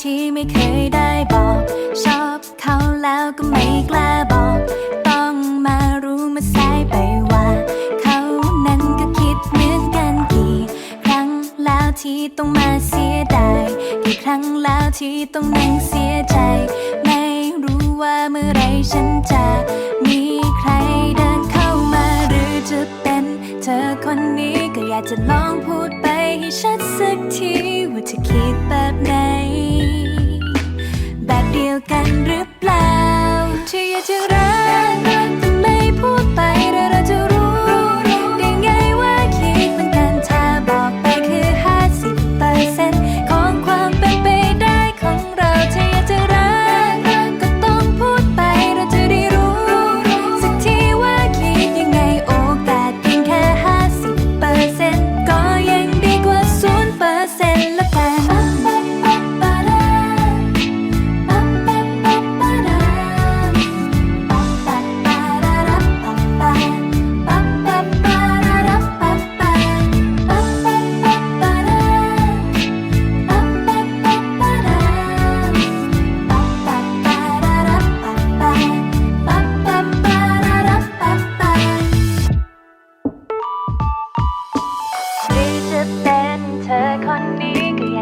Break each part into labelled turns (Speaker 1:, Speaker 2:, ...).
Speaker 1: ที่ไม่เคยได้บอก ชอบเขาแล้วก็ไม่กล้าบอก ต้องมารู้มาสายไปว่า เขานั้นก็คิดเหมือนกันกี่ ครั้งแล้วที่ต้องมาเสียดายกี่ครั้งแล้วที่ต้องนั่งเสียใจ ไม่รู้ว่าเมื่อไรฉันจะมีใครเดินเข้ามาหรือจะเป็น เธอคนนี้ก็อยากจะลองพูดไปให้ชัดสักทีว่าจะคิดแบบไหน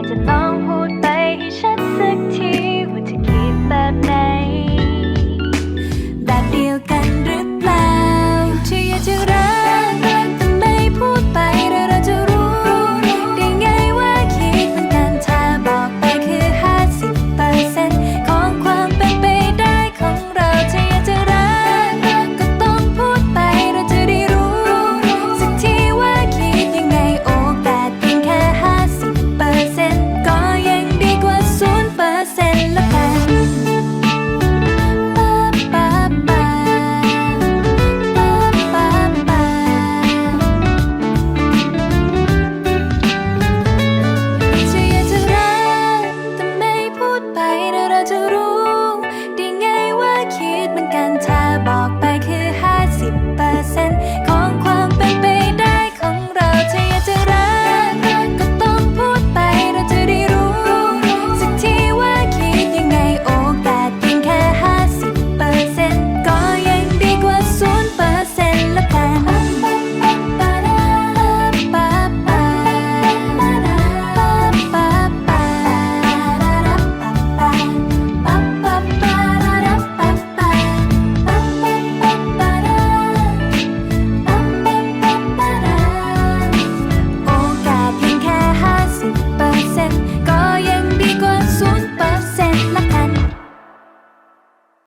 Speaker 1: จะต้